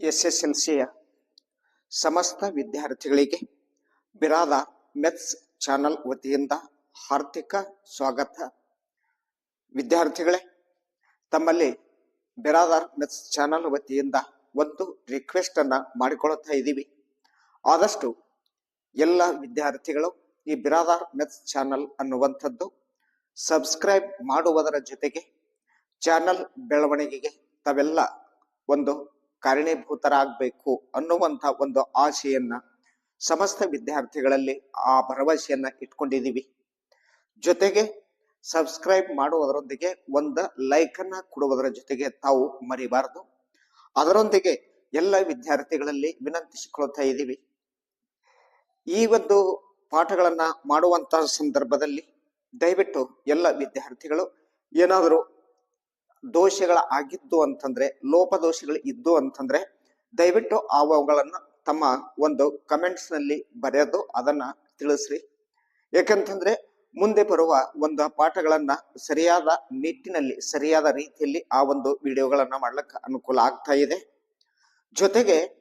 S S L ಸಿಯ ಸಮಸ್ತ ವಿದ್ಯಾರ್ಥಿಗಳಿಗೆ ಬಿರಾದ ಮೆತ್ಸ್ ಚಾನಲ್ ವತಿಯಿಂದ ಹಾರ್ದಿಕ ಸ್ವಾಗತ. ವಿದ್ಯಾರ್ಥಿಗಳೇ, ತಮ್ಮಲ್ಲಿ ಬಿರಾದಾರ್ ಮೆತ್ಸ್ ಚಾನಲ್ ವತಿಯಿಂದ ಒಂದು ರಿಕ್ವೆಸ್ಟ್ ಅನ್ನ ಮಾಡಿಕೊಳ್ಳುತ್ತಾ ಇದ್ದೀವಿ. ಆದಷ್ಟು ಎಲ್ಲ ವಿದ್ಯಾರ್ಥಿಗಳು ಈ ಬಿರಾದಾರ್ ಮೆತ್ಸ್ ಚಾನಲ್ ಅನ್ನುವಂಥದ್ದು ಸಬ್ಸ್ಕ್ರೈಬ್ ಮಾಡುವುದರ ಜೊತೆಗೆ ಚಾನಲ್ ಬೆಳವಣಿಗೆಗೆ ತಾವೆಲ್ಲ ಒಂದು ಕಾರಣೀಭೂತರಾಗಬೇಕು ಅನ್ನುವಂಥ ಒಂದು ಆಶೆಯನ್ನ ಸಮಸ್ತ ವಿದ್ಯಾರ್ಥಿಗಳಲ್ಲಿ ಆ ಭರವಸೆಯನ್ನ ಇಟ್ಕೊಂಡಿದ್ದೀವಿ ಜೊತೆಗೆ ಸಬ್ಸ್ಕ್ರೈಬ್ ಮಾಡುವುದರೊಂದಿಗೆ ಒಂದು ಲೈಕ್ ಅನ್ನ ಕೊಡುವುದರ ಜೊತೆಗೆ ತಾವು ಮರಿಬಾರದು. ಅದರೊಂದಿಗೆ ಎಲ್ಲ ವಿದ್ಯಾರ್ಥಿಗಳಲ್ಲಿ ವಿನಂತಿಸಿಕೊಳ್ತಾ ಇದ್ದೀವಿ ಈ ಒಂದು ಪಾಠಗಳನ್ನ ಮಾಡುವಂತಹ ಸಂದರ್ಭದಲ್ಲಿ ದಯವಿಟ್ಟು ಎಲ್ಲ ವಿದ್ಯಾರ್ಥಿಗಳು ಏನಾದರೂ ದೋಷಗಳ ಆಗಿದ್ದು ಅಂತಂದ್ರೆ, ಲೋಪದೋಷಗಳು ಇದ್ದು ಅಂತಂದ್ರೆ, ದಯವಿಟ್ಟು ಅವುಗಳನ್ನ ತಮ್ಮ ಒಂದು ಕಮೆಂಟ್ಸ್ನಲ್ಲಿ ಬರೆದು ಅದನ್ನ ತಿಳಿಸ್ರಿ. ಯಾಕಂತಂದ್ರೆ, ಮುಂದೆ ಬರುವ ಒಂದು ಪಾಠಗಳನ್ನ ಸರಿಯಾದ ನಿಟ್ಟಿನಲ್ಲಿ, ಸರಿಯಾದ ರೀತಿಯಲ್ಲಿ ಆ ಒಂದು ವಿಡಿಯೋಗಳನ್ನ ಮಾಡ್ಲಿಕ್ಕೆ ಅನುಕೂಲ ಆಗ್ತಾ ಇದೆ. ಜೊತೆಗೆ,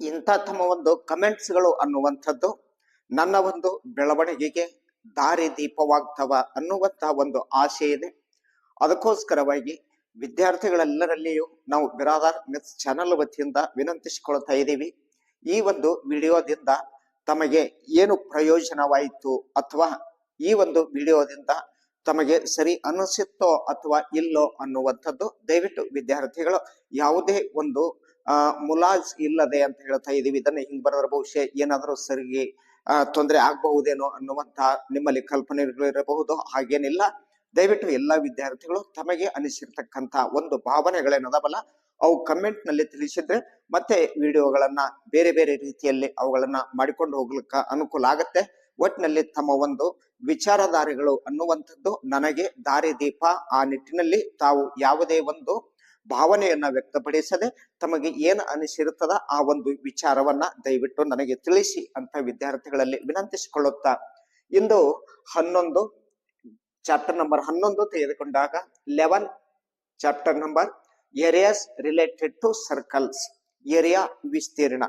ಇಂಥ ತಮ್ಮ ಒಂದು ಕಮೆಂಟ್ಸ್ಗಳು ಅನ್ನುವಂಥದ್ದು ನನ್ನ ಒಂದು ಬೆಳವಣಿಗೆಗೆ ದಾರಿ ದೀಪವಾಗ್ತವ ಅನ್ನುವಂತಹ ಒಂದು ಆಶೆ ಇದೆ. ಅದಕ್ಕೋಸ್ಕರವಾಗಿ ವಿದ್ಯಾರ್ಥಿಗಳೆಲ್ಲರಲ್ಲಿಯೂ ನಾವು ಬಿರಾದಾರ್ ಮಿಸ್ ಚಾನಲ್ ವತಿಯಿಂದ ವಿನಂತಿಸಿಕೊಳ್ತಾ ಇದ್ದೀವಿ. ಈ ಒಂದು ವಿಡಿಯೋದಿಂದ ತಮಗೆ ಏನು ಪ್ರಯೋಜನವಾಯಿತು ಅಥವಾ ಈ ಒಂದು ವಿಡಿಯೋದಿಂದ ತಮಗೆ ಸರಿ ಅನಿಸುತ್ತೋ ಅಥವಾ ಇಲ್ಲೋ ಅನ್ನುವಂಥದ್ದು ದಯವಿಟ್ಟು ವಿದ್ಯಾರ್ಥಿಗಳು ಯಾವುದೇ ಒಂದು ಮುಲಾಜ್ ಇಲ್ಲದೆ ಅಂತ ಹೇಳ್ತಾ ಇದ್ದೀವಿ. ಇದನ್ನ ಹಿಂಗ್ ಬರೋದ್ರ ಬಹುಶಃ ಏನಾದರೂ ಸರಿಗೆ, ಆ, ತೊಂದರೆ ಆಗಬಹುದೇನೋ ಅನ್ನುವಂತಹ ನಿಮ್ಮಲ್ಲಿ ಕಲ್ಪನೆಗಳಿರಬಹುದು ಹಾಗೇನಿಲ್ಲ. ದಯವಿಟ್ಟು ಎಲ್ಲ ವಿದ್ಯಾರ್ಥಿಗಳು ತಮಗೆ ಅನಿಸಿರ್ತಕ್ಕಂಥ ಒಂದು ಭಾವನೆಗಳೇನದವಲ್ಲ ಅವು ಕಮೆಂಟ್ನಲ್ಲಿ ತಿಳಿಸಿದ್ರೆ ಮತ್ತೆ ವಿಡಿಯೋಗಳನ್ನ ಬೇರೆ ಬೇರೆ ರೀತಿಯಲ್ಲಿ ಅವುಗಳನ್ನ ಮಾಡಿಕೊಂಡು ಹೋಗ್ಲಿಕ್ಕ ಅನುಕೂಲ ಆಗತ್ತೆ. ಒಟ್ಟಿನಲ್ಲಿ ತಮ್ಮ ಒಂದು ವಿಚಾರಧಾರೆಗಳು ಅನ್ನುವಂಥದ್ದು ನನಗೆ ದಾರಿ ದೀಪ. ಆ ನಿಟ್ಟಿನಲ್ಲಿ ತಾವು ಯಾವುದೇ ಒಂದು ಭಾವನೆಯನ್ನ ವ್ಯಕ್ತಪಡಿಸದೆ ತಮಗೆ ಏನು ಅನಿಸಿರುತ್ತದ ಆ ಒಂದು ವಿಚಾರವನ್ನ ದಯವಿಟ್ಟು ನನಗೆ ತಿಳಿಸಿ ಅಂತ ವಿದ್ಯಾರ್ಥಿಗಳಲ್ಲಿ ವಿನಂತಿಸಿಕೊಳ್ಳುತ್ತಾ. ಇಂದು ಹನ್ನೊಂದು ಚಾಪ್ಟರ್ ನಂಬರ್ ಹನ್ನೊಂದು ತೆಗೆದುಕೊಂಡಾಗ eleven chapter number areas related to circles area ವಿಸ್ತೀರ್ಣ.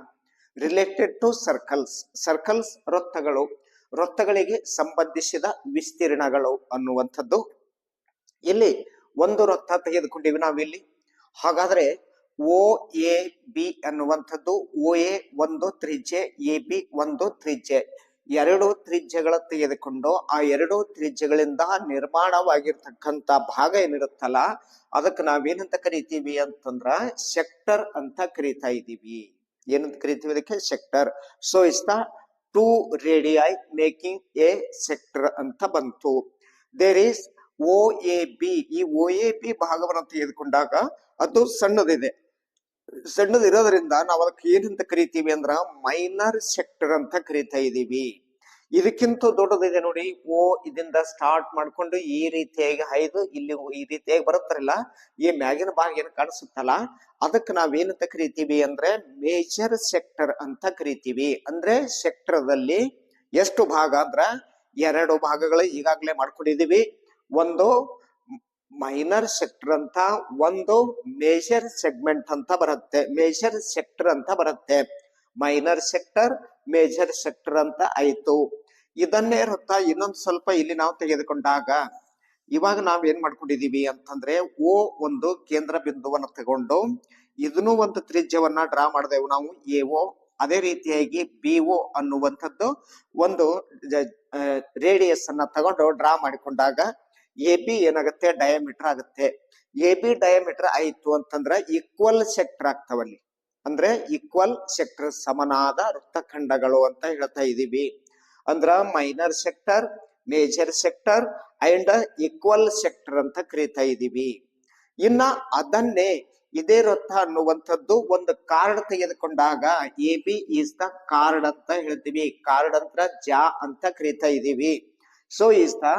ರಿಲೇಟೆಡ್ ಟು ಸರ್ಕಲ್ಸ್ ಸರ್ಕಲ್ಸ್ ವೃತ್ತಗಳು, ವೃತ್ತಗಳಿಗೆ ಸಂಬಂಧಿಸಿದ ವಿಸ್ತೀರ್ಣಗಳು ಅನ್ನುವಂಥದ್ದು. ಇಲ್ಲಿ ಒಂದು ವೃತ್ತ ತೆಗೆದುಕೊಂಡಿವಿ ನಾವಿಲ್ಲಿ. ಹಾಗಾದ್ರೆ ಓ ಎ ಬಿ ಅನ್ನುವಂಥದ್ದು ಓ ಎ ಒಂದು ತ್ರಿಜ್ಯೆ ಎ ಬಿ ಒಂದು ತ್ರಿಜ್ಯೆ. ಎರಡು ತ್ರಿಜ್ಯಗಳ ತೆಗೆದುಕೊಂಡು ಆ ಎರಡು ತ್ರಿಜ್ಯಗಳಿಂದ ನಿರ್ಮಾಣವಾಗಿರ್ತಕ್ಕಂಥ ಭಾಗ ಏನಿರುತ್ತಲ್ಲ, ಅದಕ್ಕೆ ನಾವೇನಂತ ಕರಿತೀವಿ ಅಂತಂದ್ರ ಸೆಕ್ಟರ್ ಅಂತ ಕರಿತಾ ಇದೀವಿ ಏನಂತ ಕರಿತೀವಿ ಅದಕ್ಕೆ? Sector. So the two radii making a sector ಅಂತ ಬಂತು. There is O A B E O A B ಭಾಗವನ್ನು ತೆಗೆದುಕೊಂಡಾಗ ಅದು ಸಣ್ಣದಿದೆ. ಸಣ್ಣದಿರೋದ್ರಿಂದ ನಾವು ಅದಕ್ಕೆ ಏನಂತ ಕರಿತೀವಿ ಅಂದ್ರ ಮೈನರ್ ಸೆಕ್ಟರ್ ಅಂತ ಕರಿತಾ ಇದೀವಿ. ಇದಕ್ಕಿಂತ ದೊಡ್ಡದಿದೆ ನೋಡಿ, ಓ ಇದರಿಂದ ಸ್ಟಾರ್ಟ್ ಮಾಡ್ಕೊಂಡು ಈ ರೀತಿಯಾಗಿ ಹೈದು ಇಲ್ಲಿ ಈ ರೀತಿಯಾಗಿ ಬರುತ್ತಾರಲ್ಲ, ಈ ಮ್ಯಾಗಿನ ಭಾಗ ಏನ್ ಕಾಣಿಸುತ್ತಲ್ಲ ಅದಕ್ಕೆ ನಾವೇನಂತ ಕರಿತೀವಿ ಅಂದ್ರೆ ಮೇಜರ್ ಸೆಕ್ಟರ್ ಅಂತ ಕರಿತೀವಿ. ಅಂದ್ರೆ ಸೆಕ್ಟರ್ದಲ್ಲಿ ಎಷ್ಟು ಭಾಗ ಅಂದ್ರ, ಎರಡು ಭಾಗಗಳು ಈಗಾಗಲೇ ಮಾಡ್ಕೊಂಡಿದೀವಿ. ಒಂದು ಮೈನರ್ ಸೆಕ್ಟರ್ ಅಂತ ಒಂದು ಮೇಜರ್ ಸೆಗ್ಮೆಂಟ್ ಅಂತ ಬರುತ್ತೆ. ಮೇಜರ್ ಸೆಕ್ಟರ್ ಅಂತ ಬರುತ್ತೆ. ಮೈನರ್ ಸೆಕ್ಟರ್ ಮೇಜರ್ ಸೆಕ್ಟರ್ ಅಂತ ಆಯ್ತು. ಇದನ್ನೇ ಇರುತ್ತಾ? ಇನ್ನೊಂದು ಸ್ವಲ್ಪ ಇಲ್ಲಿ ನಾವು ತೆಗೆದುಕೊಂಡಾಗ ಇವಾಗ ನಾವ್ ಏನ್ ಮಾಡ್ಕೊಂಡಿದೀವಿ ಅಂತಂದ್ರೆ ಓ ಒಂದು ಕೇಂದ್ರ ಬಿಂದುವನ್ನ ತಗೊಂಡು ಇದನ್ನು ಒಂದು ತ್ರಿಜ್ಯವನ್ನ ಡ್ರಾ ಮಾಡಿದೆವು ನಾವು. ಎ ಓ, ಅದೇ ರೀತಿಯಾಗಿ ಬಿ ಓ ಅನ್ನುವಂಥದ್ದು ಒಂದು ರೇಡಿಯಸ್ ಅನ್ನ ತಗೊಂಡು ಡ್ರಾ ಮಾಡಿಕೊಂಡಾಗ ಎ ಬಿ ಏನಾಗುತ್ತೆ? ಡಯಾಮೀಟರ್ ಆಗುತ್ತೆ. ಎ ಬಿ ಡಯಾಮೀಟರ್ ಆಯ್ತು ಅಂತಂದ್ರ ಈಕ್ವಲ್ ಸೆಕ್ಟರ್ ಆಗ್ತಾವಲ್ಲಿ ಅಂದ್ರೆ ಈಕ್ವಲ್ ಸೆಕ್ಟರ್ ಸಮನಾದ ವೃತ್ತಖಂಡಗಳು ಅಂತ ಹೇಳ್ತಾ ಇದೀವಿ. ಅಂದ್ರ minor sector major sector and equal sector ಅಂತ ಕರಿತಾ ಇದೀವಿ. ಇನ್ನ ಅದನ್ನೇ ಇದೇ ವೃತ್ತ ಅನ್ನುವಂಥದ್ದು ಒಂದು ಕಾರ್ಡ್ ತೆಗೆದುಕೊಂಡಾಗ A B is the chord ಅಂತ ಹೇಳ್ತೀವಿ. ಕಾರ್ಡ್ ಅಂತ ಜಾ ಅಂತ ಕರಿತಾ ಇದೀವಿ. ಸೊ ಈಸ್ ದ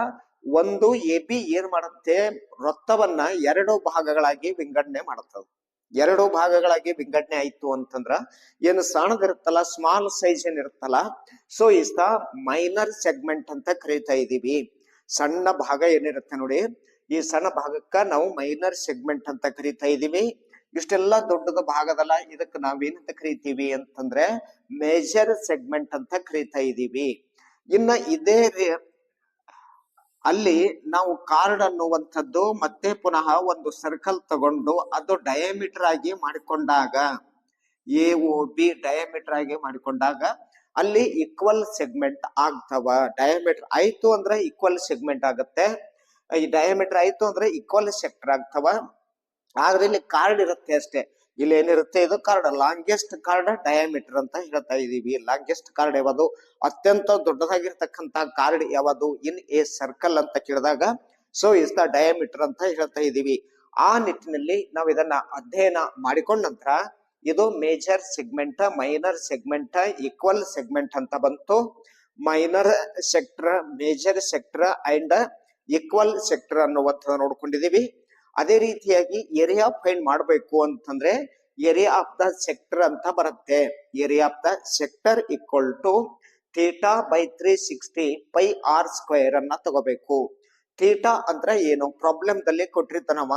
ಒಂದು ಎ ಬಿ ಏನ್ ಮಾಡುತ್ತೆ? ವೃತ್ತವನ್ನ ಎರಡು ಭಾಗಗಳಾಗಿ ವಿಂಗಡಣೆ ಮಾಡುತ್ತದೆ ಎರಡು ಭಾಗಗಳಾಗಿ ವಿಂಗಡಣೆ ಆಯ್ತು ಅಂತಂದ್ರ ಏನು ಸಣ್ಣದಿರುತ್ತಲ್ಲ ಸ್ಮಾಲ್ ಸೈಜ್ ಏನ್ ಇರುತ್ತಲ್ಲ so is the minor segment ಅಂತ ಕರೀತಾ ಇದೀವಿ. ಸಣ್ಣ ಭಾಗ ಏನಿರುತ್ತೆ ನೋಡಿ, ಈ ಸಣ್ಣ ಭಾಗಕ್ಕ ನಾವು ಮೈನರ್ ಸೆಗ್ಮೆಂಟ್ ಅಂತ ಕರಿತಾ ಇದೀವಿ. ಇಷ್ಟೆಲ್ಲ ದೊಡ್ಡದ ಭಾಗದಲ್ಲ ಇದಕ್ ನಾವೇನಂತ ಕರಿತೀವಿ ಅಂತಂದ್ರೆ ಮೇಜರ್ ಸೆಗ್ಮೆಂಟ್ ಅಂತ ಕರಿತಾ ಇದೀವಿ. ಇನ್ನ ಇದೇ ಅಲ್ಲಿ ನಾವು ಕಾರ್ಡ್ ಅನ್ನುವಂಥದ್ದು ಮತ್ತೆ ಪುನಃ ಒಂದು ಸರ್ಕಲ್ ತಗೊಂಡು ಅದು ಡಯಾಮೀಟರ್ ಆಗಿ ಮಾಡಿಕೊಂಡಾಗ ಎ ಒ ಬಿ ಡಯಾಮೀಟರ್ ಆಗಿ ಮಾಡಿಕೊಂಡಾಗ ಅಲ್ಲಿ ಈಕ್ವಲ್ ಸೆಗ್ಮೆಂಟ್ ಆಗ್ತವ. ಡಯಾಮೀಟರ್ ಆಯ್ತು ಅಂದ್ರೆ ಈಕ್ವಲ್ ಸೆಗ್ಮೆಂಟ್ ಆಗುತ್ತೆ. ಈ ಡಯಾಮೀಟರ್ ಆಯ್ತು ಅಂದ್ರೆ ಈಕ್ವಲ್ ಸೆಕ್ಟರ್ ಆಗ್ತವ. ಆದ್ರೆ ಇಲ್ಲಿ ಕಾರ್ಡ್ ಇರುತ್ತೆ ಅಷ್ಟೇ. ಇಲ್ಲಿ ಏನಿರುತ್ತೆ? ಇದು ಕಾರ್ಡ್ ಲಾಂಗೆಸ್ಟ್ ಕಾರ್ಡ್ ಡಯಾಮೀಟರ್ ಅಂತ ಹೇಳ್ತಾ ಇದೀವಿ. ಲಾಂಗೆಸ್ಟ್ ಕಾರ್ಡ್ ಯಾವುದು? ಅತ್ಯಂತ ದೊಡ್ಡದಾಗಿರ್ತಕ್ಕಂತ ಕಾರ್ಡ್ ಯಾವುದು? ಇನ್ ಎ ಸರ್ಕಲ್ ಅಂತ ಕೇಳಿದಾಗ ಸೊ ಇಸ್ ದ ಡಯಾಮೀಟರ್ ಅಂತ ಹೇಳ್ತಾ ಇದೀವಿ. ಆ ನಿಟ್ಟಿನಲ್ಲಿ ನಾವು ಇದನ್ನ ಅಧ್ಯಯನ ಮಾಡಿಕೊಂಡ ನಂತರ, ಇದು major segment minor segment equal segment ಅಂತ ಬಂತು. Minor sector major sector and equal sector ಅನ್ನುವಂಥದ್ದು ನೋಡ್ಕೊಂಡಿದೀವಿ. ಅದೇ ರೀತಿಯಾಗಿ ಏರಿಯಾ ಫೈಂಡ್ ಮಾಡಬೇಕು ಅಂತಂದ್ರೆ ಏರಿಯಾ ಆಫ್ ದ ಸೆಕ್ಟರ್ ಅಂತ ಬರುತ್ತೆ. Area of the sector equal to theta by three sixty pi r square ಅನ್ನ ತಗೋಬೇಕು. ಥೀಟಾ ಅಂದ್ರೆ ಏನು? ಪ್ರಾಬ್ಲಮ್ ದಲ್ಲಿ ಕೊಟ್ಟಿರ್ತಾನವ.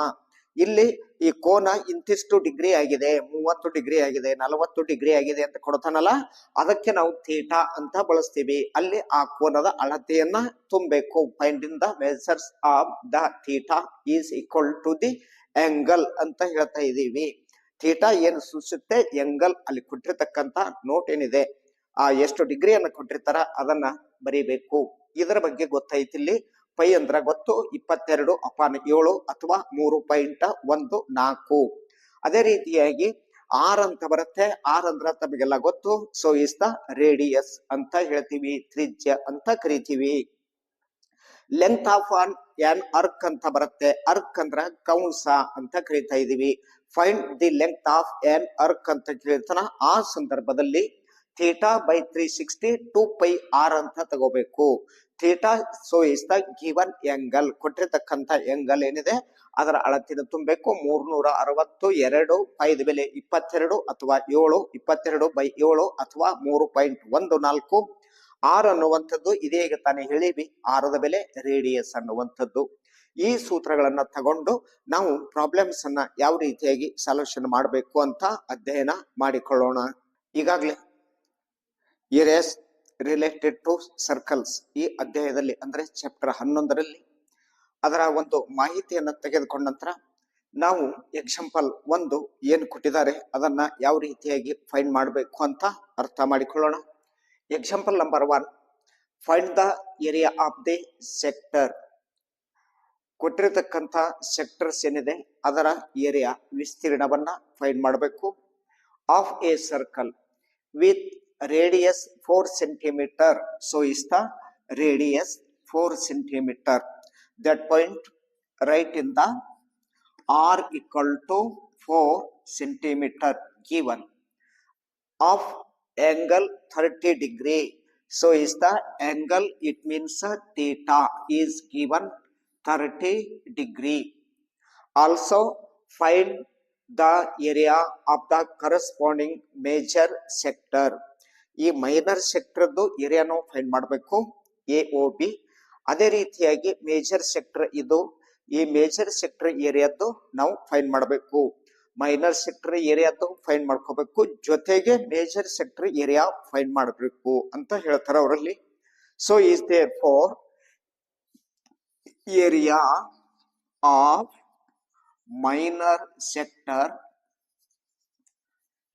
ಇಲ್ಲಿ ಈ ಕೋನ ಇಂತಿಷ್ಟು ಡಿಗ್ರಿ ಆಗಿದೆ, ಮೂವತ್ತು ಡಿಗ್ರಿ ಆಗಿದೆ, ನಲವತ್ತು ಡಿಗ್ರಿ ಆಗಿದೆ ಅಂತ ಕೊಡ್ತಾನಲ್ಲ, ಅದಕ್ಕೆ ನಾವು ಥೀಟಾ ಅಂತ ಬಳಸ್ತೀವಿ. ಅಲ್ಲಿ ಆ ಕೋನದ ಅಳತೆಯನ್ನ ತುಂಬಬೇಕು. Find in the measures of the theta is equal to the angle ಅಂತ ಹೇಳ್ತಾ ಇದೀವಿ ಥೀಟಾ ಏನು ಸೂಚಿಸುತ್ತೆ ಎಂಗಲ್ ಅಲ್ಲಿ ಕೊಟ್ಟಿರ್ತಕ್ಕಂತ ನೋಟ್ ಏನಿದೆ? ಆ ಎಷ್ಟು ಡಿಗ್ರಿಯನ್ನು ಕೊಟ್ಟಿರ್ತಾರ, ಅದನ್ನ ಬರೀಬೇಕು. ಇದರ ಬಗ್ಗೆ ಗೊತ್ತಾಯ್ತಿಲ್ಲಿ. ಪೈ ಅಂದ್ರೆ ಗೊತ್ತು, ಇಪ್ಪತ್ತೆರಡು, ಅಪಾನ್ ಏಳು ಅಥವಾ ಮೂರು ಪಾಯಿಂಟ್ ಒಂದು ನಾಲ್ಕು. ಅದೇ ರೀತಿಯಾಗಿ ಆರ್ ಅಂತ ಬರುತ್ತೆ. ಆರ್ ಅಂದ್ರ ತಮಗೆಲ್ಲ ಗೊತ್ತು. ಸೊ ಇಸ್ ದ ರೇಡಿಯಸ್ ಅಂತ ಹೇಳ್ತೀವಿ, ತ್ರಿಜ್ಯ ಅಂತ ಕರಿತೀವಿ. Length of on an arc ಅಂತ ಬರುತ್ತೆ. ಅರ್ಕ್ ಅಂದ್ರ ಕೌನ್ಸ ಅಂತ ಕರಿತಾ ಇದೀವಿ. Find the length of an arc ಅಂತ ಕೇಳ್ತಾನ ಆ ಸಂದರ್ಭದಲ್ಲಿ theta by three sixty two pi r ಅಂತ ತಗೋಬೇಕು. Theta so is the given angle ಕೊಟ್ಟಿರ್ತಕ್ಕಂತ angle ಏನಿದೆ? ಅದರ ಅಳತಿನ ತುಂಬಬೇಕು. ಮೂರ್ನೂರ ಅರವತ್ತು ಎರಡು ಐದು ಬೆಲೆ ಇಪ್ಪತ್ತೆರಡು ಅಥವಾ ಏಳು, ಇಪ್ಪತ್ತೆರಡು ಬೈ ಏಳು ಅಥವಾ ಮೂರು ಪಾಯಿಂಟ್ ಒಂದು ನಾಲ್ಕು ಆರ್ ಅನ್ನುವಂಥದ್ದು ಇದೀಗ ತಾನೇ ಹೇಳಿವಿ ಆರದ ಬೆಲೆ ರೇಡಿಯಸ್ ಅನ್ನುವಂಥದ್ದು. ಈ ಸೂತ್ರಗಳನ್ನ ತಗೊಂಡು ನಾವು ಪ್ರಾಬ್ಲಮ್ಸ್ ಅನ್ನ ಯಾವ ರೀತಿಯಾಗಿ ಸೊಲ್ಯೂಷನ್ ಮಾಡಬೇಕು ಅಂತ ಅಧ್ಯಯನ ಮಾಡಿಕೊಳ್ಳೋಣ. ಈಗಾಗಲೇ ಏರಿಯಾಸ್ ರಿಲೇಟೆಡ್ ಟು ಸರ್ಕಲ್ಸ್ ಈ ಅಧ್ಯಾಯದಲ್ಲಿ ಅಂದ್ರೆ ಚಾಪ್ಟರ್ ಹನ್ನೊಂದರಲ್ಲಿ. ಅದರ ಒಂದು ಮಾಹಿತಿಯನ್ನು ತೆಗೆದುಕೊಂಡ ನಂತರ ನಾವು ಎಕ್ಸಾಂಪಲ್ ಒಂದು ಏನು ಕೊಟ್ಟಿದ್ದಾರೆ, ಅದನ್ನ ಯಾವ ರೀತಿಯಾಗಿ ಫೈಂಡ್ ಮಾಡಬೇಕು ಅಂತ ಅರ್ಥ ಮಾಡಿಕೊಳ್ಳೋಣ. Example number one find the area of the sector ಕೊಟ್ಟಿರತಕ್ಕಂತ sectors ಏನಿದೆ, ಅದರ ಏರಿಯಾ ವಿಸ್ತೀರ್ಣವನ್ನ ಫೈಂಡ್ ಮಾಡಬೇಕು. Of a circle with radius 4 centimeter. So is the radius 4 centimeter. That point write in the r equal to 4 centimeter given of angle 30 degree. So is the angle it means theta is given 30 degree. Also find the area of the corresponding major sector. ಈ minor ಸೆಕ್ಟರ್ದು ಏರಿಯಾನು find ಮಾಡಬೇಕು A O B ಅದೇ ರೀತಿಯಾಗಿ major sector ಇದು. ಈ major sector ಏರಿಯಾದ್ದು ನಾವು fine ಮಾಡಬೇಕು. ಮೈನರ್ ಸೆಕ್ಟರ್ ಏರಿಯಾದ್ದು ಫೈನ್ ಮಾಡ್ಕೋಬೇಕು. ಜೊತೆಗೆ ಮೇಜರ್ ಸೆಕ್ಟರ್ ಏರಿಯಾ ಫೈನ್ ಮಾಡಬೇಕು ಅಂತ ಹೇಳ್ತಾರೆ ಅವರಲ್ಲಿ. So is there for area of minor sector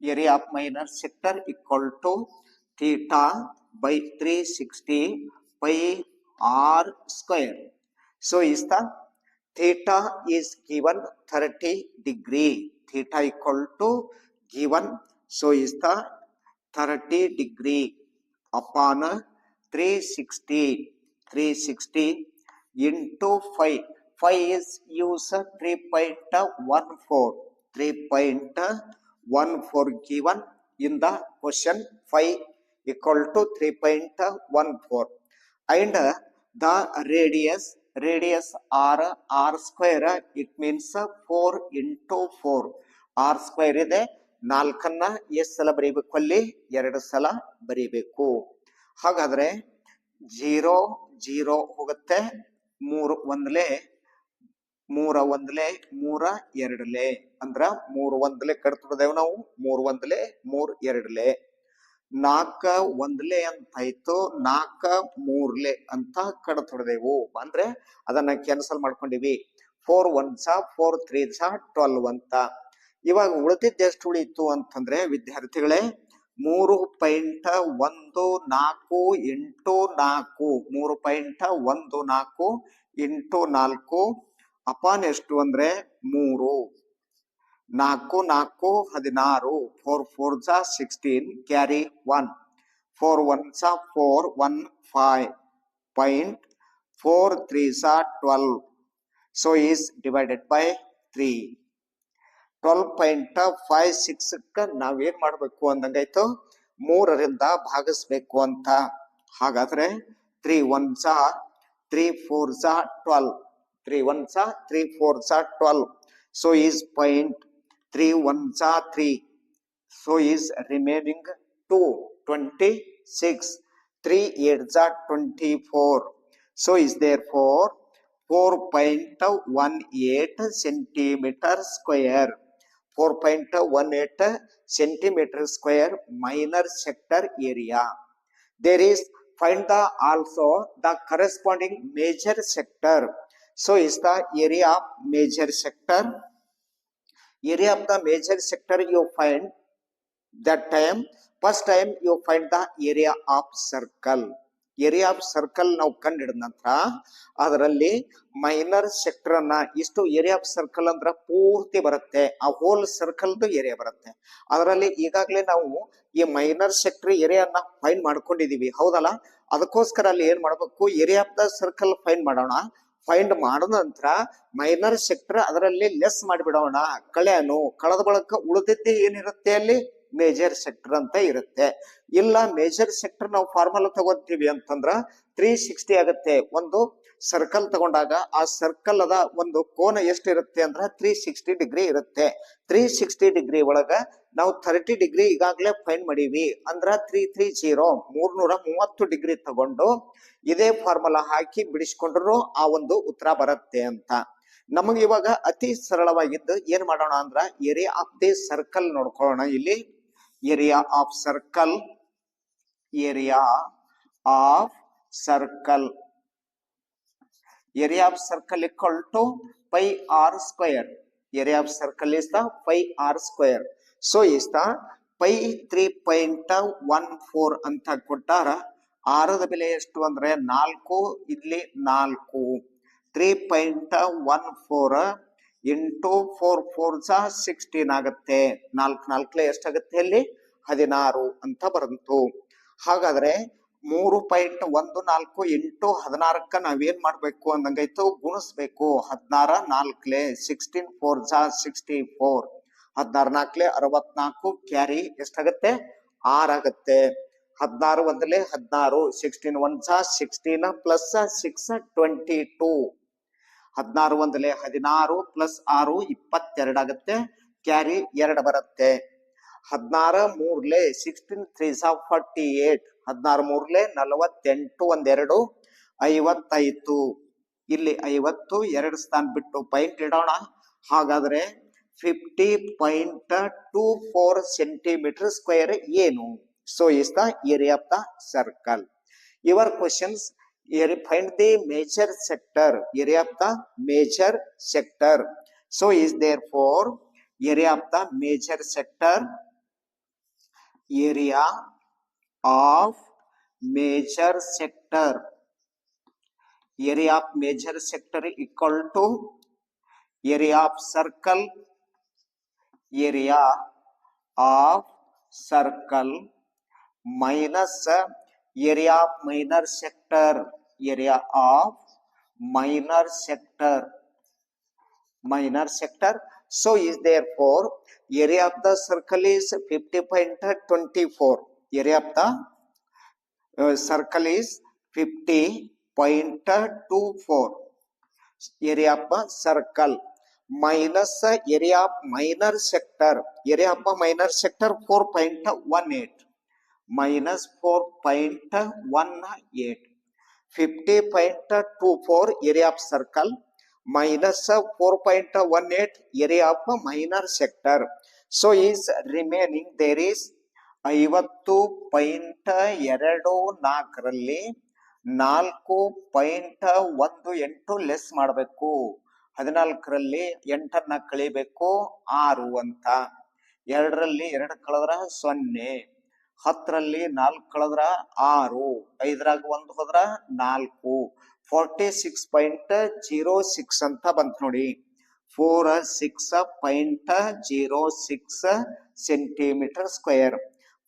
area of minor sector equal to theta by 360 pi r square. So is the theta is given 30 degree. Theta equal to given. So is the 30 degree upon 360. 360 into 5. 5 is use 3.14. 3.14 given in the question 5 equal to 3.14 and four the radius radius r r square it means means 4 into 4 r square ಇದೆ, ನಾಲ್ಕನ್ನ ಎಷ್ಟು ಸಲ ಬರೀಬೇಕು ಅಲ್ಲಿ, ಎರಡು ಸಲ ಬರೀಬೇಕು. ಹಾಗಾದ್ರೆ, zero zero ಹೋಗುತ್ತೆ, ಮೂರು ಒಂದ್ಲೆ, ಮೂರ ಒಂದ್ಲೆ, ಮೂರ ಎರಡ್ಲೆ. ಅಂದ್ರ ಮೂರು ಒಂದ್ಲೆ ಕಟ್ಬಿಡ್ದೇವ್ ನಾವು, ಮೂರ್ ಒಂದ್ಲೆ, ಮೂರ್ ಎರಡ್ಲೆ. ನಾಲ್ಕ ಒಂದ್ಲೆ ಅಂತ ಆಯ್ತು ನಾಲ್ಕ ಮೂರ್ಲೆ ಅಂತ ಕಡ ಹೊಡೆದೆವು ಅಂದ್ರೆ ಅದನ್ನ ಕ್ಯಾನ್ಸಲ್ ಮಾಡ್ಕೊಂಡಿವಿ. ಫೋರ್ ಒನ್ ಸಾ ಫೋರ್ ತ್ರೀ ಸಾ ಟ್ವೆಲ್ವ್ ಅಂತ. ಇವಾಗ ಉಳಿದಿದ್ದ ಎಷ್ಟು ಉಳಿತು ಅಂತಂದ್ರೆ ವಿದ್ಯಾರ್ಥಿಗಳೇ, ಮೂರು ಪಾಯಿಂಟ್ ಒಂದು ನಾಲ್ಕು ಎಂಟು ನಾಲ್ಕು. ಮೂರು ಪಾಯಿಂಟ್ ಒಂದು ನಾಲ್ಕು, ಎಂಟು ನಾಲ್ಕು. ಅಪಾನ್ ಎಷ್ಟು ಅಂದ್ರೆ ಮೂರು. ನಾಲ್ಕು ನಾಲ್ಕು, ಹದಿನಾರು ಫೋರ್ ಫೋರ್ ಜಾ sixteen carry one four one saw four one five point four three saw twelve so is divided by three twelve point five six ನಾವೇನು ಮಾಡಬೇಕು ಅಂದಂಗಾಯ್ತು? ಮೂರರಿಂದ ಭಾಗಿಸ್ಬೇಕು ಅಂತ. ಹಾಗಾದ್ರೆ ತ್ರೀ ಒನ್ ಸಾ ತ್ರೀ ಫೋರ್ ಸಾ ಟ್ವೆಲ್ವ್ ತ್ರೀ ಒನ್ ಸಾ three four saw twelve so is point three one saw three so is remaining two twenty six three eight saw twenty four so is there four four point one eight centimetre square four point one eight centimetre square minor sector area there is find the also the corresponding major sector. So, is the area of major sector. Area of the major sector you find that time. First time you find the area of circle. Area of circle ನಾವು ಕಂಡಿಡಿದ ನಂತರ ಅದರಲ್ಲಿ minor sector ಅನ್ನ ಇಷ್ಟು area of circle ಅಂದ್ರ ಪೂರ್ತಿ ಬರುತ್ತೆ. ಆ ಹೋಲ್ ಸರ್ಕಲ್ದು ಏರಿಯಾ ಬರುತ್ತೆ. ಅದರಲ್ಲಿ ಈಗಾಗಲೇ ನಾವು ಈ ಮೈನರ್ ಸೆಕ್ಟರ್ ಏರಿಯಾನ ಫೈನ್ ಮಾಡ್ಕೊಂಡಿದೀವಿ. ಹೌದಲ್ಲ? ಅದಕ್ಕೋಸ್ಕರ ಅಲ್ಲಿ ಏನ್ ಮಾಡ್ಬೇಕು? Area of the circle find ಮಾಡೋಣ. ಫೈಂಡ್ ಮಾಡಿದ ನಂತರ ಮೈನರ್ ಸೆಕ್ಟರ್ ಅದರಲ್ಲಿ ಲೆಸ್ ಮಾಡಿಬಿಡೋಣ. ಕಳೆಯನು ಕಳೆದ ಬಳಕ ಉಳಿದಿದ್ದೆ ಏನಿರುತ್ತೆ ಅಲ್ಲಿ? ಮೇಜರ್ ಸೆಕ್ಟರ್ ಅಂತ ಇರುತ್ತೆ. ಇಲ್ಲ, ಮೇಜರ್ ಸೆಕ್ಟರ್ ನಾವು ಫಾರ್ಮುಲಾ ತಗೋತೀವಿ ಅಂತಂದ್ರ ತ್ರೀ ಸಿಕ್ಸ್ಟಿ ಆಗುತ್ತೆ. ಒಂದು ಸರ್ಕಲ್ ತಗೊಂಡಾಗ ಆ ಸರ್ಕಲ್ ಅದ ಒಂದು ಕೋನ ಎಷ್ಟು ಇರುತ್ತೆ ಅಂದ್ರ ತ್ರೀ ಸಿಕ್ಸ್ಟಿ ಡಿಗ್ರಿ ಇರುತ್ತೆ. ತ್ರೀ ಸಿಕ್ಸ್ಟಿ ಡಿಗ್ರಿ ಒಳಗ ನಾವು ಥರ್ಟಿ ಡಿಗ್ರಿ ಈಗಾಗಲೇ ಫೈನ್ ಮಾಡೀವಿ. ಅಂದ್ರ ತ್ರೀ ತ್ರೀ ಜೀರೋ ಮೂರ್ನೂರ ಮೂವತ್ತು ಡಿಗ್ರಿ ತಗೊಂಡು ಇದೇ ಫಾರ್ಮುಲಾ ಹಾಕಿ ಬಿಡಿಸ್ಕೊಂಡ್ರು ಆ ಒಂದು ಉತ್ತರ ಬರುತ್ತೆ ಅಂತ. ನಮಗೆ ಇವಾಗ ಅತಿ ಸರಳವಾಗಿದ್ದು ಏನ್ ಮಾಡೋಣ ಅಂದ್ರ ಏರಿಯಾ ಆಫ್ ದಿ ಸರ್ಕಲ್ ನೋಡ್ಕೊಳ್ಳೋಣ ಇಲ್ಲಿ. Area of circle area of circle area of circle equal to pi r square area of circle is the pi r square so is the pi 3.14 ಅಂತ ಕೊಟ್ಟಾರ ಆರದ ಬೆಲೆ ಎಷ್ಟು ಅಂದ್ರೆ ನಾಲ್ಕು ಇಲ್ಲಿ ನಾಲ್ಕು three point one four into four four ಸಹ sixteen ಆಗುತ್ತೆ. ನಾಲ್ಕು ನಾಲ್ಕಲೆ ಎಷ್ಟಾಗುತ್ತೆ ಅಲ್ಲಿ ಹದಿನಾರು ಅಂತ ಬಂತು ಹಾಗಾದ್ರೆ ಮೂರು ಪಾಯಿಂಟ್ ಒಂದು ನಾಲ್ಕು ಎಂಟು ಹದಿನಾರಕ್ಕ ನಾವೇನ್ ಮಾಡ್ಬೇಕು ಅಂದಂಗಾಯ್ತು? ಗುಣಿಸ್ಬೇಕು. ಹದಿನಾರ ನಾಲ್ಕಲೆ ಸಿಕ್ಸ್ಟೀನ್ ಫೋರ್ ಜಾ ಸಿಕ್ಸ್ಟಿ ಫೋರ್ ಹದಿನಾರು ನಾಲ್ಕಲೆ ಅರವತ್ನಾಲ್ಕು ಕ್ಯಾರಿ ಎಷ್ಟಾಗತ್ತೆ? ಆರ್ ಆಗತ್ತೆ ಹದಿನಾರು ಒಂದಲೆ ಹದಿನಾರು ಸಿಕ್ಸ್ಟೀನ್ ಒನ್ ಜಾ sixteen plus six twenty two ಹದಿನಾರು ಒಂದಲೆ ಹದಿನಾರು ಪ್ಲಸ್ ಆರು ಇಪ್ಪತ್ತೆರಡು ಆಗತ್ತೆ. ಕ್ಯಾರಿ ಎರಡು ಬರುತ್ತೆ. ಹದಿನಾರು ಮೂರ್ಲೆ ಸಿಕ್ಸ್ಟೀನ್ ತ್ರೀ ಸಾ ಫಾರ್ಟಿ ಏಟ್ ಹದಿನಾರು ಮೂರ್ಲೆ ನಲವತ್ತೆಂಟು ಒಂದೆರಡು ಐವತ್ತೈತು ಇಲ್ಲಿ ಐವತ್ತು ಎರಡು ಸ್ಥಾನ ಬಿಟ್ಟು ಪಾಯಿಂಟ್ ಇಡೋಣ. ಹಾಗಾದ್ರೆ fifty point two four centimetre square ಏನು? So is the area of the circle your questions find the major sector area of the major sector so is there for area of the major sector area of major sector area of major sector equal to area of circle area of circle minus area of minor sector area of minor sector minor sector so is therefore area of the circle is 50.24 area of the uh, circle is 50.24 area of a circle minus area of minor sector area of a minor sector 4.18 minus 4.18 50.24 area of circle minus uh, 4.18 area area of minor sector so is remaining there is ಐವತ್ತು point ಎರಡು ನಾಲ್ಕರಲ್ಲಿ ನಾಲ್ಕು point ಒಂದು ಎಂಟು less ಮಾಡಬೇಕು. ಹದಿನಾಲ್ಕರಲ್ಲಿ ಎಂಟನ್ನ ಕಳಿಬೇಕು ಆರು ಅಂತ. ಎರಡರಲ್ಲಿ ಎರಡು ಕಳೆದ್ರ ಸೊನ್ನೆ. ಹತ್ತರಲ್ಲಿ ನಾಲ್ಕು ಕಳೆದ್ರ ಆರು, ಐದರಾಗ ಒಂದು ಹೋದ್ರ ನಾಲ್ಕು. Forty six point zero six ಅಂತ ಬಂತು ನೋಡಿ. Four six point zero six centimetre square.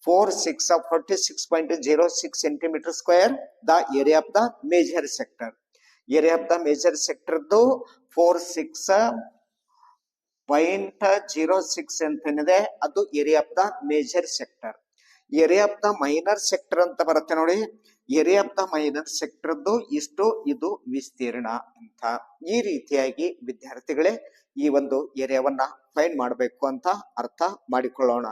Four six forty six point zero six centimetre square the area of the major sector. Area of the major ಸೆಕ್ಟರ್ದು four six point zero six ಅಂತ ಏನಿದೆ, ಅದು area of the major sector. Area of the minor sector ಅಂತ ಬರುತ್ತೆ ನೋಡಿ. Area of the minor ಸೆಕ್ಟರ್ದು ಇಷ್ಟು, ಇದು ವಿಸ್ತೀರ್ಣ ಅಂತ. ಈ ರೀತಿಯಾಗಿ ವಿದ್ಯಾರ್ಥಿಗಳೇ ಈ ಒಂದು ಏರಿಯಾವನ್ನ ಫೈನ್ ಮಾಡಬೇಕು ಅಂತ ಅರ್ಥ ಮಾಡಿಕೊಳ್ಳೋಣ.